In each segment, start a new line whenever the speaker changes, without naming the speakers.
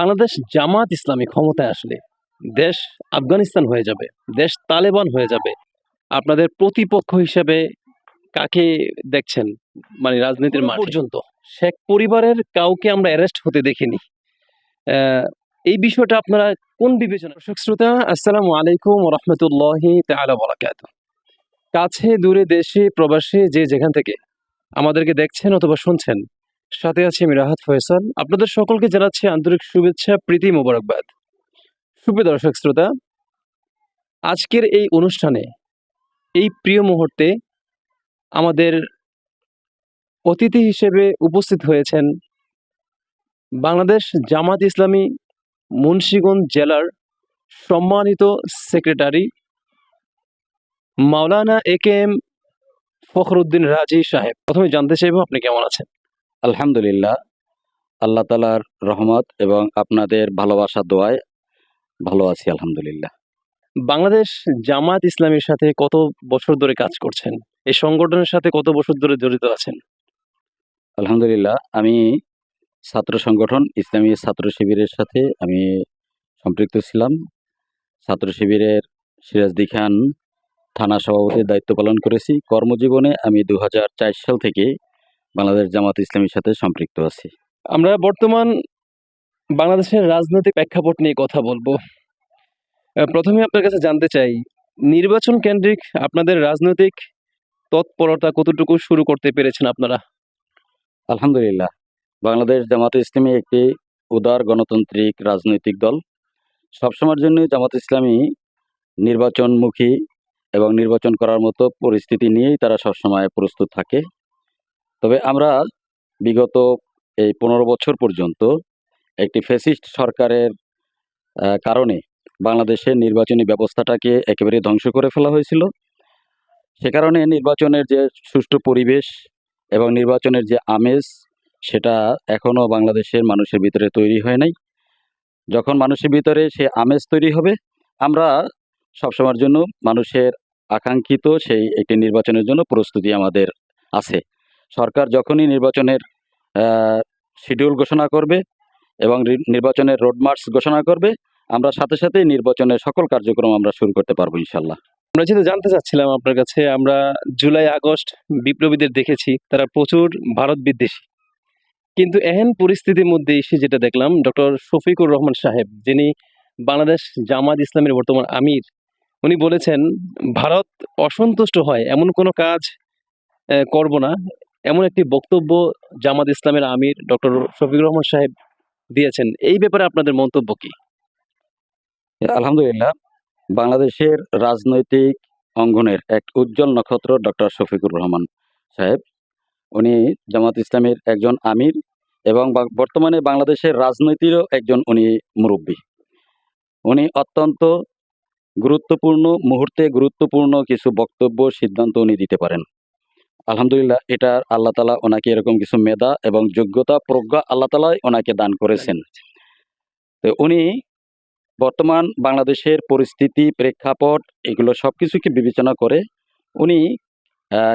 বাংলাদেশ জামাত ইসলামী ক্ষমতায় আসলে দেশ আফগানিস্তান হয়ে যাবে দেশ তালেবান হয়ে যাবে। আপনাদের প্রতিপক্ষ হিসেবে কাকে দেখছেন? মানে রাজনীতির মাঠ? পর্যন্ত। শেখ পরিবারের কাউকে আমরা অ্যারেস্ট হতে দেখিনি। এই বিষয়টা আপনারা কোন বিবেচনা দর্শক শ্রোতা আসসালামু আলাইকুম রহমতুল্লাহি তাআলা বারাকাতু কাছে দূরে দেশে প্রবাসে যে যেখান থেকে আমাদেরকে দেখছেন অথবা শুনছেন সাথে আছি আমি রাহাত ফয়সাল। আপনাদের সকলকে জানাচ্ছি আন্তরিক শুভেচ্ছা, প্রীতি মোবারকবাদ। সুপ্রিয় দর্শক শ্রোতা, আজকের এই অনুষ্ঠানে, এই প্রিয় মুহূর্তে আমাদের অতিথি হিসেবে উপস্থিত হয়েছেন বাংলাদেশ জামাত ইসলামী মুন্সীগঞ্জ জেলার সম্মানিত secretary Maulana A K M Fakhruddin Razi সাহেব। প্রথমে জানতে চাইব আপনি কেমন আছেন?
আলহামদুলিল্লাহ আল্লাহ তালার রহমত এবং আপনাদের ভালোবাসা দোয়ায় ভালো আছি আলহামদুলিল্লাহ।
বাংলাদেশ জামাত ইসলামের সাথে কত বছর ধরে কাজ করছেন? এই সংগঠনের সাথে কত বছর ধরে জড়িত আছেন?
আলহামদুলিল্লাহ আমি ছাত্র সংগঠন ইসলামী ছাত্র শিবিরের সাথে আমি সম্পৃক্ত ছিলাম। ছাত্র শিবিরের সিরাজদি খান থানা সভাপতির দায়িত্ব পালন করেছি। কর্মজীবনে আমি দু হাজার চার সাল থেকে বাংলাদেশ জামাত ইসলামীর সাথে সম্পৃক্ত আছি।
আমরা বর্তমান বাংলাদেশের রাজনৈতিক প্রেক্ষাপট নিয়ে কথা বলব। প্রথমে আপনার কাছে জানতে চাই নির্বাচন কেন্দ্রিক আপনাদের রাজনৈতিক তৎপরতা কতটুকু শুরু করতে পেরেছেন আপনারা?
আলহামদুলিল্লাহ। বাংলাদেশ জামাত ইসলামী একটি উদার গণতান্ত্রিক রাজনৈতিক দল। সবসময়ের জন্য জামাত ইসলামী নির্বাচনমুখী এবং নির্বাচন করার মতো পরিস্থিতি নিয়েই তারা সবসময় প্রস্তুত থাকে। তবে আমরা বিগত এই পনেরো বছর পর্যন্ত একটি ফেসিস্ট সরকারের কারণে বাংলাদেশের নির্বাচনী ব্যবস্থাটাকে একেবারে ধ্বংস করে ফেলা হয়েছিল। সে কারণে নির্বাচনের যে সুষ্ঠু পরিবেশ এবং নির্বাচনের যে আমেজ, সেটা এখনও বাংলাদেশের মানুষের ভিতরে তৈরি হয় নাই। যখন মানুষের ভিতরে সে আমেজ তৈরি হবে, আমরা সবসময়ের জন্য মানুষের আকাঙ্ক্ষিত সেই একটি নির্বাচনের জন্য প্রস্তুতি আমাদের আছে। সরকার যখনই নির্বাচনের শিডিউল ঘোষণা করবে এবং নির্বাচনের রোডমার্কস ঘোষণা করবে, আমরা সাথে সাথে নির্বাচনের সকল কার্যক্রম আমরা শুরু করতে পারব ইনশাল্লাহ
আমরা যেটা জানতে চাচ্ছিলাম আপনার কাছে, আমরা জুলাই, আগস্ট বিপ্লবীদের দেখেছি, তারা প্রচুর ভারত বিদ্বেষী। কিন্তু এহেন পরিস্থিতির মধ্যে এসে যেটা দেখলাম, ডক্টর শফিকুর রহমান সাহেব, যিনি বাংলাদেশ জামাত ইসলামের বর্তমান আমির, উনি বলেছেন, ভারত অসন্তুষ্ট হয়, এমন কোনো কাজ করব না। এমন একটি বক্তব্য জামাত ইসলামের আমির ডক্টর শফিকুর রহমান সাহেব দিয়েছেন। এই ব্যাপারে আপনাদের মন্তব্য কি?
আলহামদুলিল্লাহ, বাংলাদেশের রাজনৈতিক অঙ্গনের এক উজ্জ্বল নক্ষত্র ডক্টর শফিকুর রহমান সাহেব। উনি জামাত ইসলামের একজন আমির এবং বর্তমানে বাংলাদেশের রাজনীতিরও একজন উনি মুরব্বী। উনি অত্যন্ত গুরুত্বপূর্ণ, মুহূর্তে গুরুত্বপূর্ণ কিছু বক্তব্য, সিদ্ধান্ত উনি দিতে পারেন। আলহামদুলিল্লাহ, এটা আল্লাহ তালা ওনাকে এরকম কিছু মেধা এবং যোগ্যতা, প্রজ্ঞা আল্লাহ তালাই ওনাকে দান করেছেন। তো উনি বর্তমান বাংলাদেশের পরিস্থিতি, প্রেক্ষাপট, এগুলো সব কিছুকে বিবেচনা করে উনি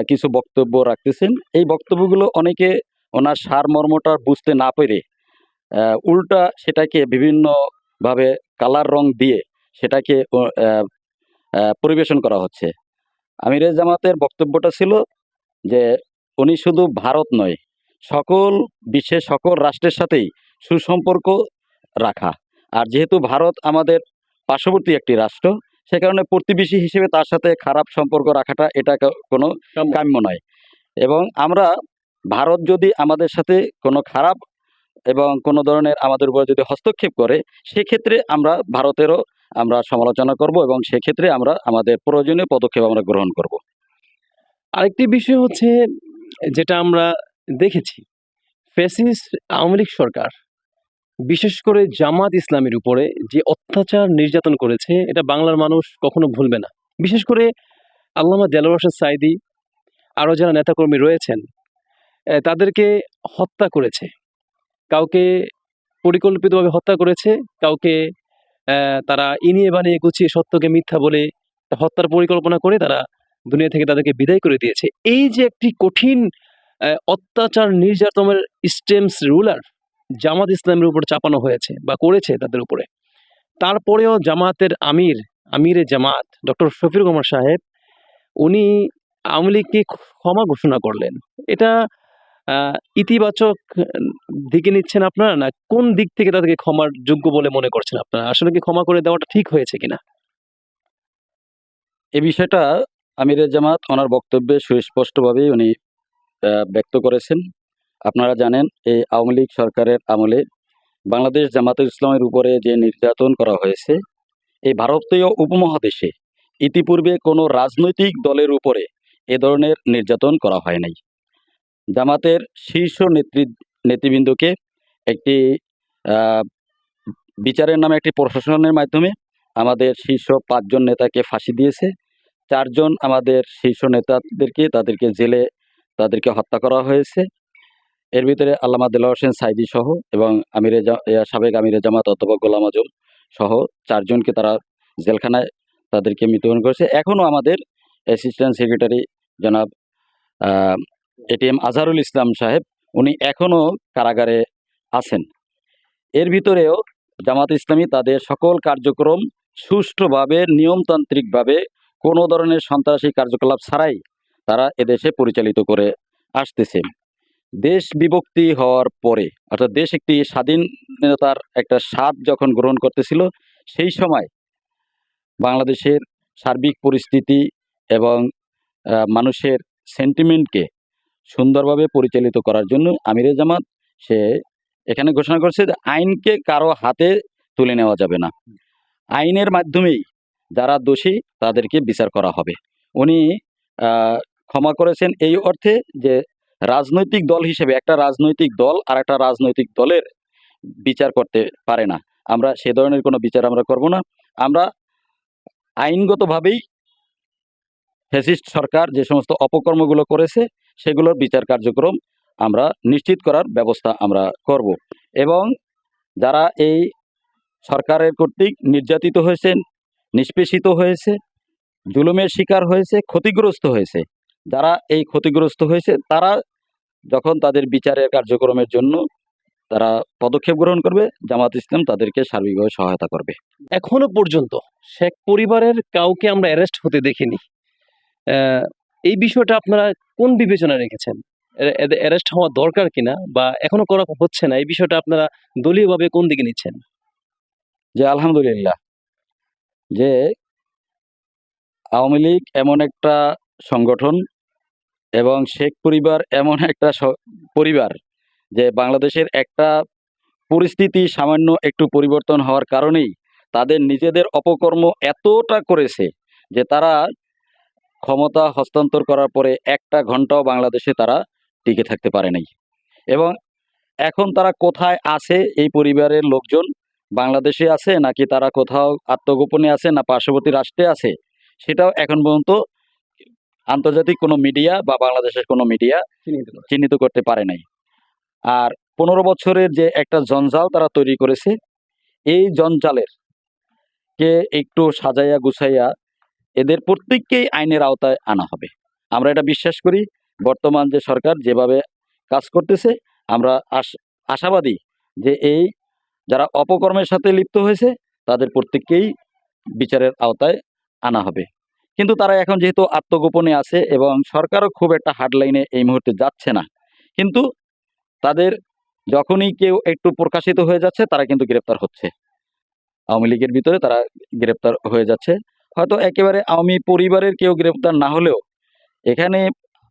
কিছু বক্তব্য রাখতেছেন। এই বক্তব্যগুলো অনেকে ওনার সারমর্মটা বুঝতে না পেরে উল্টা সেটাকে বিভিন্নভাবে কালার রং দিয়ে সেটাকে পরিবেশন করা হচ্ছে। আমিরে জামাতের বক্তব্যটা ছিল যে উনি শুধু ভারত নয় সকল বিশ্বের সকল রাষ্ট্রের সাথেই সুসম্পর্ক রাখা। আর যেহেতু ভারত আমাদের পার্শ্ববর্তী একটি রাষ্ট্র সে কারণে প্রতিবেশী হিসেবে তার সাথে খারাপ সম্পর্ক রাখাটা এটা কোনো কাম্য নয়। এবং আমরা ভারত যদি আমাদের সাথে কোনো খারাপ এবং কোনো ধরনের আমাদের উপর যদি হস্তক্ষেপ করে সেক্ষেত্রে আমরা ভারতেরও আমরা সমালোচনা করব এবং সেক্ষেত্রে আমরা আমাদের প্রয়োজনীয় পদক্ষেপ আমরা গ্রহণ করব।
আরেকটি বিষয় হচ্ছে যেটা আমরা দেখেছি ফ্যাসিস্ট আওয়ামী লীগ সরকার বিশেষ করে জামাত ইসলামের উপরে যে অত্যাচার নির্যাতন করেছে এটা বাংলার মানুষ কখনো ভুলবে না। বিশেষ করে আল্লামা দেলোয়ার সাইদি আরও যারা নেতাকর্মী রয়েছেন তাদেরকে হত্যা করেছে। কাউকে পরিকল্পিতভাবে হত্যা করেছে কাউকে তারা ইনিয়ে বানিয়ে গুছিয়ে সত্যকে মিথ্যা বলে হত্যার পরিকল্পনা করে তারা দুনিয়া থেকে তাদেরকে বিদায় করে দিয়েছে। এই যে একটি কঠিন অত্যাচার নির্যাতনের স্টেমস রুলার জামাত ইসলামের উপর চাপানো হয়েছে বা করেছে তাদের উপরে, তারপরেও জামাতের আমির, আমিরে জামাত, ডক্টর শফির কুমার সাহেব, উনি আওয়ামী লীগকে ক্ষমা ঘোষণা করলেন। এটা ইতিবাচক দিকে নিচ্ছেন আপনারা না? কোন দিক থেকে তাদেরকে ক্ষমার যোগ্য বলে মনে করছেন আপনারা? আসলে কি ক্ষমা করে দেওয়াটা ঠিক হয়েছে কিনা?
এ বিষয়টা আমিরের জামাত, ওনার বক্তব্যে সুস্পষ্টভাবেই উনি ব্যক্ত করেছেন। আপনারা জানেন এই আওয়ামী লীগ সরকারের আমলে বাংলাদেশ জামাতুল ইসলামের উপরে যে নির্যাতন করা হয়েছে, এই ভারতীয় উপমহাদেশে ইতিপূর্বে কোনো রাজনৈতিক দলের উপরে এ ধরনের নির্যাতন করা হয় নাই। জামাতের শীর্ষ নেতৃ, নেতৃবৃন্দকে একটি বিচারের নামে একটি প্রশাসনের মাধ্যমে আমাদের শীর্ষ পাঁচজন নেতাকে ফাঁসি দিয়েছে। চারজন আমাদের শীর্ষ নেতাদেরকে তাদেরকে জেলে তাদেরকে হত্যা করা হয়েছে। এর ভিতরে আল্লামা দেলা হোসেন সাইদি সহ এবং আমিরে জা- সাবেক আমিরে জামাত অধ্যাপক গোলাম আজম সহ চারজনকে তারা জেলখানায় তাদেরকে মৃত্যুবরণ করেছে। এখনও আমাদের অ্যাসিস্ট্যান্ট সেক্রেটারি জনাব এটিএম আজহারুল ইসলাম সাহেব, উনি এখনও কারাগারে আছেন। এর ভিতরেও জামাত ইসলামী তাদের সকল কার্যক্রম সুষ্ঠুভাবে, নিয়মতান্ত্রিকভাবে কোনো ধরনের সন্ত্রাসী কার্যকলাপ ছাড়াই তারা এদেশে পরিচালিত করে আসতেছে। দেশ বিভক্তি হওয়ার পরে, অর্থাৎ দেশ একটি স্বাধীনতার একটা স্বাদ যখন গ্রহণ করতেছিল, সেই সময় বাংলাদেশের সার্বিক পরিস্থিতি এবং মানুষের সেন্টিমেন্টকে সুন্দরভাবে পরিচালিত করার জন্য আমিরে জামাত, সে এখানে ঘোষণা করছে যে আইনকে কারও হাতে তুলে নেওয়া যাবে না। আইনের মাধ্যমেই যারা দোষী, তাদেরকে বিচার করা হবে। উনি ক্ষমা করেছেন এই অর্থে যে, রাজনৈতিক দল হিসেবে একটা রাজনৈতিক দল আর একটা রাজনৈতিক দলের বিচার করতে পারে না। আমরা সে ধরনের কোনো বিচার আমরা করব না। আমরা আইনগতভাবেই ফ্যাসিস্ট সরকার যে সমস্ত অপকর্মগুলো করেছে, সেগুলোর বিচার কার্যক্রম আমরা নিশ্চিত করার ব্যবস্থা আমরা করব। এবং যারা এই সরকারের কর্তৃক নির্যাতিত হয়েছে নিষ্পেষিত হয়েছে জুলুমের শিকার হয়েছে ক্ষতিগ্রস্ত হয়েছে। যারা এই ক্ষতিগ্রস্ত হয়েছে তারা যখন তাদের বিচারের কার্যক্রমের জন্য তারা পদক্ষেপ গ্রহণ করবে জামাত ইসলাম তাদেরকে সার্বিকভাবে সহায়তা করবে।
এখনও পর্যন্ত শেখ পরিবারের কাউকে আমরা অ্যারেস্ট হতে দেখিনি। এই বিষয়টা আপনারা কোন বিবেচনা রেখেছেন? অ্যারেস্ট হওয়া দরকার কিনা বা এখনও করা হচ্ছে না? এই বিষয়টা আপনারা দলীয়ভাবে কোন দিকে নিচ্ছেন?
যে আলহামদুলিল্লাহ যে আওয়ামী লীগ এমন একটা সংগঠন এবং শেখ পরিবার এমন একটা পরিবার যে বাংলাদেশের একটা পরিস্থিতি সামান্য একটু পরিবর্তন হওয়ার কারণেই তাদের নিজেদের অপকর্ম এতটা করেছে যে তারা ক্ষমতা হস্তান্তর করার পরে একটা ঘন্টাও বাংলাদেশে তারা টিকে থাকতে পারে নাই। এবং এখন তারা কোথায় আছে এই পরিবারের লোকজন বাংলাদেশে আছে নাকি তারা কোথাও আত্মগোপনে আছে না পার্শ্ববর্তী রাষ্ট্রে আছে? সেটাও এখন পর্যন্ত আন্তর্জাতিক কোনো মিডিয়া বা বাংলাদেশের কোনো মিডিয়া চিহ্নিত করতে পারে নাই। আর পনেরো বছরের যে একটা জঞ্জাল তারা তৈরি করেছে এই জঞ্জালের কে একটু সাজাইয়া গুছাইয়া এদের প্রত্যেককেই আইনের আওতায় আনা হবে। আমরা এটা বিশ্বাস করি বর্তমান যে সরকার যেভাবে কাজ করতেছে আমরা আশ- আশাবাদী যে এই যারা অপকর্মের সাথে লিপ্ত হয়েছে, তাদের প্রত্যেককেই বিচারের আওতায় আনা হবে। কিন্তু তারা এখন যেহেতু আত্মগোপনে আছে এবং সরকারও খুব একটা হার্ডলাইনে এই মুহূর্তে যাচ্ছে না, কিন্তু তাদের যখনই কেউ একটু প্রকাশিত হয়ে যাচ্ছে, তারা কিন্তু গ্রেপ্তার হচ্ছে। আওয়ামী লীগের ভিতরে তারা গ্রেপ্তার হয়ে যাচ্ছে। হয়তো একেবারে আওয়ামী পরিবারের কেউ গ্রেপ্তার না হলেও, এখানে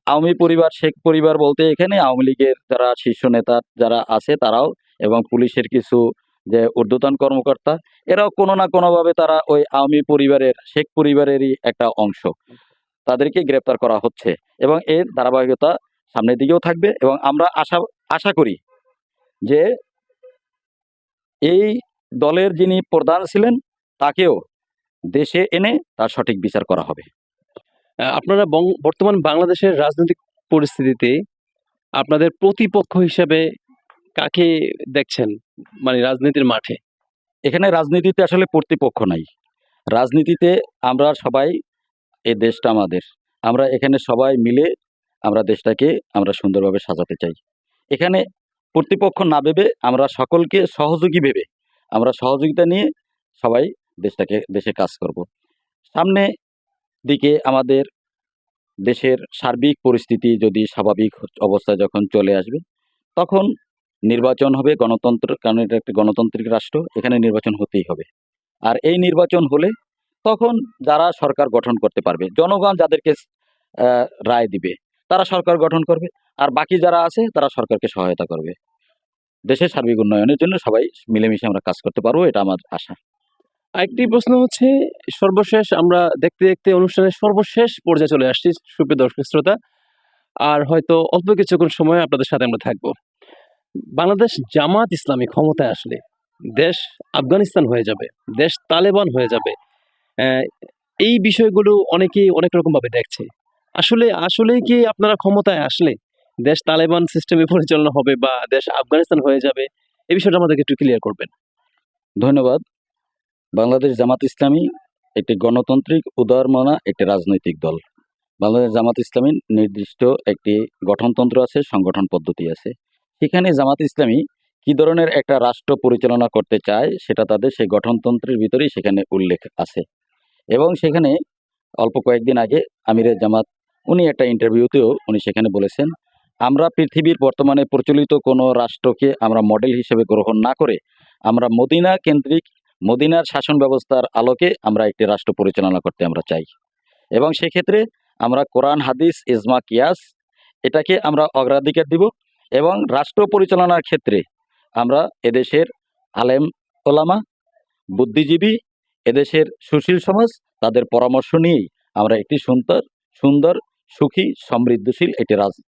আওয়ামী পরিবার, শেখ পরিবার বলতে এখানে আওয়ামী লীগের যারা শীর্ষ নেতা যারা আছে, তারাও এবং পুলিশের কিছু যে ঊর্ধ্বতন কর্মকর্তা, এরাও কোনো না কোনোভাবে তারা ওই আওয়ামী পরিবারের, শেখ পরিবারেরই একটা অংশ। তাদেরকে গ্রেপ্তার করা হচ্ছে এবং এর ধারাবাহিকতা সামনের দিকেও থাকবে এবং আমরা আশা আশা করি যে এই দলের যিনি প্রধান ছিলেন, তাকেও দেশে এনে তার সঠিক বিচার করা হবে।
আপনারা বর্তমান বাংলাদেশের রাজনৈতিক পরিস্থিতিতে আপনাদের প্রতিপক্ষ হিসেবে কাকে দেখছেন? মানে রাজনীতির মাঠে?
এখানে রাজনীতিতে আসলে প্রতিপক্ষ নাই। রাজনীতিতে আমরা সবাই এই দেশটা আমাদের। আমরা এখানে সবাই মিলে আমরা দেশটাকে আমরা সুন্দরভাবে সাজাতে চাই। এখানে প্রতিপক্ষ না ভেবে আমরা সকলকে সহযোগী ভেবে আমরা সহযোগিতা নিয়ে সবাই দেশটাকে, দেশে কাজ করব। সামনে দিকে আমাদের দেশের সার্বিক পরিস্থিতি যদি স্বাভাবিক অবস্থায় যখন চলে আসবে, তখন নির্বাচন হবে গণতন্ত্র, কারণ এটা একটা গণতান্ত্রিক রাষ্ট্র, এখানে নির্বাচন হতেই হবে। আর এই নির্বাচন হলে তখন যারা সরকার গঠন করতে পারবে, জনগণ যাদেরকে রায় দিবে, তারা সরকার গঠন করবে, আর বাকি যারা আছে, তারা সরকারকে সহায়তা করবে। দেশের সার্বিক উন্নয়নের জন্য সবাই মিলেমিশে আমরা কাজ করতে পারব, এটা আমার আশা।
আরেকটি প্রশ্ন হচ্ছে, সর্বশেষ আমরা দেখতে দেখতে অনুষ্ঠানের সর্বশেষ পর্যায়ে চলে আসছি, সুপ্রিয় দর্শক শ্রোতা, আর হয়তো অল্প কিছুক্ষণ সময় আপনাদের সাথে আমরা থাকব। বাংলাদেশ জামাত ইসলামী ক্ষমতায় আসলে দেশ আফগানিস্তান হয়ে যাবে, দেশ তালেবান হয়ে যাবে। এই বিষয়গুলো অনেকেই অনেক রকম ভাবে দেখছে। আসলে, আসলেই কি আপনারা ক্ষমতায় আসলে দেশ তালেবান সিস্টেমে পরিচালনা হবে বা দেশ আফগানিস্তান হয়ে যাবে এই বিষয়টা আমাদেরকে একটু ক্লিয়ার করবেন।
ধন্যবাদ। বাংলাদেশ জামাত ইসলামী একটি গণতান্ত্রিক উদারমনা একটি রাজনৈতিক দল। বাংলাদেশ জামাত ইসলামী নির্দিষ্ট একটি গঠনতন্ত্র আছে, সংগঠন পদ্ধতি আছে। সেখানে জামাত ইসলামী কি ধরনের একটা রাষ্ট্র পরিচালনা করতে চায়, সেটা তাদের সেই গঠনতন্ত্রের ভিতরেই সেখানে উল্লেখ আছে। এবং সেখানে অল্প কয়েকদিন আগে আমিরের জামাত, উনি একটা ইন্টারভিউতেও উনি সেখানে বলেছেন, আমরা পৃথিবীর বর্তমানে প্রচলিত কোনো রাষ্ট্রকে আমরা মডেল হিসেবে গ্রহণ না করে, আমরা মদিনা কেন্দ্রিক, মদিনার শাসন ব্যবস্থার আলোকে আমরা একটি রাষ্ট্র পরিচালনা করতে আমরা চাই। এবং সেক্ষেত্রে আমরা কোরআন, হাদিস, ইজমা, কিয়াস, এটাকে আমরা অগ্রাধিকার দিব। এবং রাষ্ট্র পরিচালনার ক্ষেত্রে আমরা এদেশের আলেম ওলামা বুদ্ধিজীবী এদেশের সুশীল সমাজ তাদের পরামর্শ নিয়েই আমরা একটি সুন্দর সুন্দর সুখী সমৃদ্ধশীল একটি রাজ-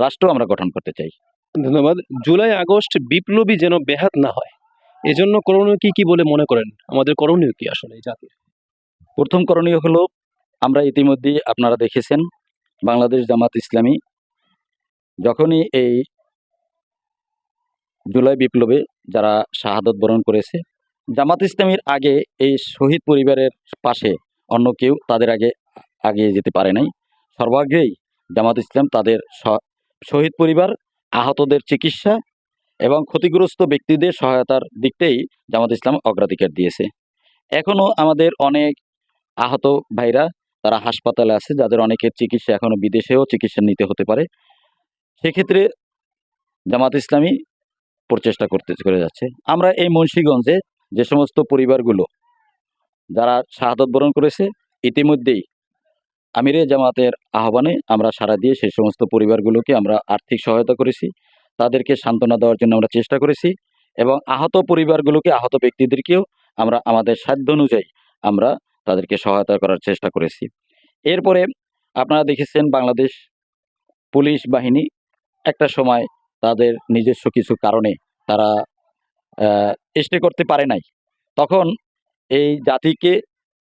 রাষ্ট্র আমরা গঠন করতে চাই।
ধন্যবাদ। জুলাই আগস্ট বিপ্লবী যেন ব্যাহাত না হয় এজন্য করণীয় কি কি বলে মনে করেন? আমাদের করণীয় কি আসলে এই জাতির?
প্রথম করণীয় হলো আমরা ইতিমধ্যেই আপনারা দেখেছেন বাংলাদেশ জামাত ইসলামী যখনই এই জুলাই বিপ্লবে যারা শাহাদত বরণ করেছে, জামাত ইসলামীর আগে এই শহীদ পরিবারের পাশে অন্য কেউ তাদের আগে আগিয়ে যেতে পারে নাই। সর্বাগ্রেই জামাত ইসলাম তাদের শহীদ পরিবার, আহতদের চিকিৎসা এবং ক্ষতিগ্রস্ত ব্যক্তিদের সহায়তার দিকটাই জামাত ইসলাম অগ্রাধিকার দিয়েছে। এখনও আমাদের অনেক আহত ভাইরা তারা হাসপাতালে আছে, যাদের অনেকের চিকিৎসা এখনও বিদেশেও চিকিৎসা নিতে হতে পারে। সেক্ষেত্রে জামাত ইসলামী প্রচেষ্টা করতে, করে যাচ্ছে। আমরা এই মুন্সীগঞ্জে যে সমস্ত পরিবারগুলো যারা শাহাদত বরণ করেছে, ইতিমধ্যেই আমিরে জামাতের আহ্বানে আমরা সারা দিয়ে সেই সমস্ত পরিবারগুলোকে আমরা আর্থিক সহায়তা করেছি। তাদেরকে সান্ত্বনা দেওয়ার জন্য আমরা চেষ্টা করেছি এবং আহত পরিবারগুলোকে, আহত ব্যক্তিদেরকেও আমরা আমাদের সাধ্য অনুযায়ী আমরা তাদেরকে সহায়তা করার চেষ্টা করেছি। এরপরে আপনারা দেখেছেন বাংলাদেশ পুলিশ বাহিনী একটা সময় তাদের নিজস্ব কিছু কারণে তারা স্টে করতে পারে নাই। তখন এই জাতিকে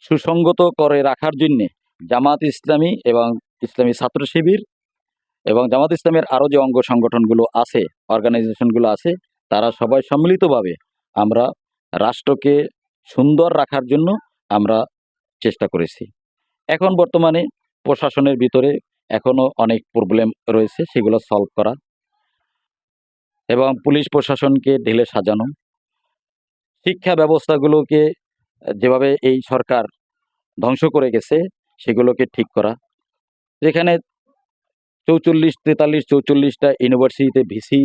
সুসংগত করে রাখার জন্যে জামাত ইসলামী এবং ইসলামী ছাত্র শিবির এবং জামাত ইসলামের আরও যে অঙ্গ সংগঠনগুলো আছে অর্গানাইজেশনগুলো আছে, তারা সবাই সম্মিলিতভাবে আমরা রাষ্ট্রকে সুন্দর রাখার জন্য আমরা চেষ্টা করেছি। এখন বর্তমানে প্রশাসনের ভিতরে এখনও অনেক প্রবলেম রয়েছে, সেগুলো সলভ করা এবং পুলিশ প্রশাসনকে ঢেলে সাজানো। শিক্ষা ব্যবস্থাগুলোকে যেভাবে এই সরকার ধ্বংস করে গেছে, সেগুলোকে ঠিক করা। যেখানে চৌচল্লিশ, তেতাল্লিশ, চৌচল্লিশটা ইউনিভার্সিটিতে ভিসি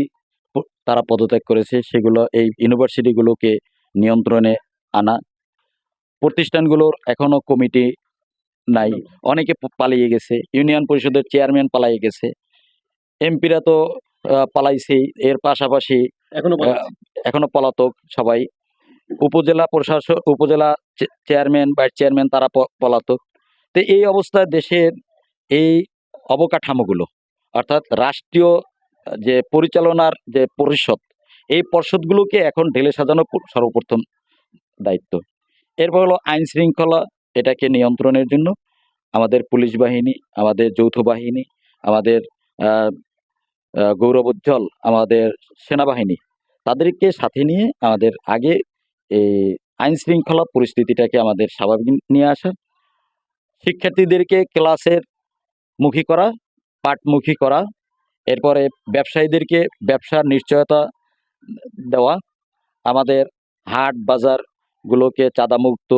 তারা পদত্যাগ করেছে, সেগুলো এই ইউনিভার্সিটিগুলোকে নিয়ন্ত্রণে আনা। প্রতিষ্ঠানগুলোর এখনও কমিটি নাই, অনেকে পালিয়ে গেছে। ইউনিয়ন পরিষদের চেয়ারম্যান পালিয়ে গেছে। এমপিরা তো আহ, পালাইছেই এর পাশাপাশি এখনও এখনও পলাতক সবাই। উপজেলা প্রশাসক উপজেলা চেয়ারম্যান ভাইস চেয়ারম্যান তারা পলাতক। তো এই অবস্থায় দেশের এই অবকাঠামোগুলো অর্থাৎ রাষ্ট্রীয় যে পরিচালনার যে পরিষদ এই পর্ষদগুলোকে এখন ঢেলে সাজানো সর্বপ্রথম দায়িত্ব। এরপর হলো আইন শৃঙ্খলা এটাকে নিয়ন্ত্রণের জন্য আমাদের পুলিশ বাহিনী আমাদের যৌথ বাহিনী আমাদের আহ, গৌরবোজ্জ্বল আমাদের সেনাবাহিনী। তাদেরকে সাথে নিয়ে আমাদের আগে এই আইন শৃঙ্খলা পরিস্থিতিটাকে আমাদের স্বাভাবিক নিয়ে আসা শিক্ষার্থীদেরকে ক্লাসের মুখী করা পাঠমুখী করা এরপরে ব্যবসায়ীদেরকে ব্যবসার নিশ্চয়তা দেওয়া আমাদের হাট বাজারগুলোকে চাঁদামুক্ত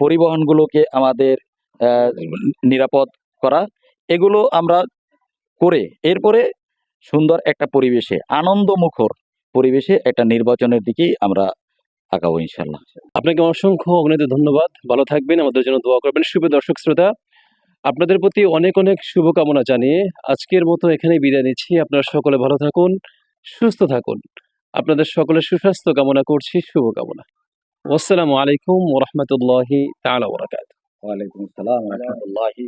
পরিবহনগুলোকে আমাদের নিরাপদ করা এগুলো আমরা করে এরপরে সুন্দর একটা পরিবেশে আনন্দমুখর পরিবেশে একটা নির্বাচনের দিকেই আমরা আগাবো ইনশাল্লাহ
আপনাকে অসংখ্য অগণিত ধন্যবাদ। ভালো থাকবেন আমাদের জন্য দোয়া করবেন। শুভ দর্শক শ্রোতা আপনাদের প্রতি অনেক অনেক শুভকামনা জানিয়ে আজকের মতো এখানে বিদায় নিচ্ছি। আপনারা সকলে ভালো থাকুন সুস্থ থাকুন। আপনাদের সকলের সুস্বাস্থ্য কামনা করছি শুভকামনা। আসসালামু আলাইকুম ওরহমতুল্লাহি তাআলা ওয়া
ওয়ালাইকুম আসসালাম রহমতুল্লাহি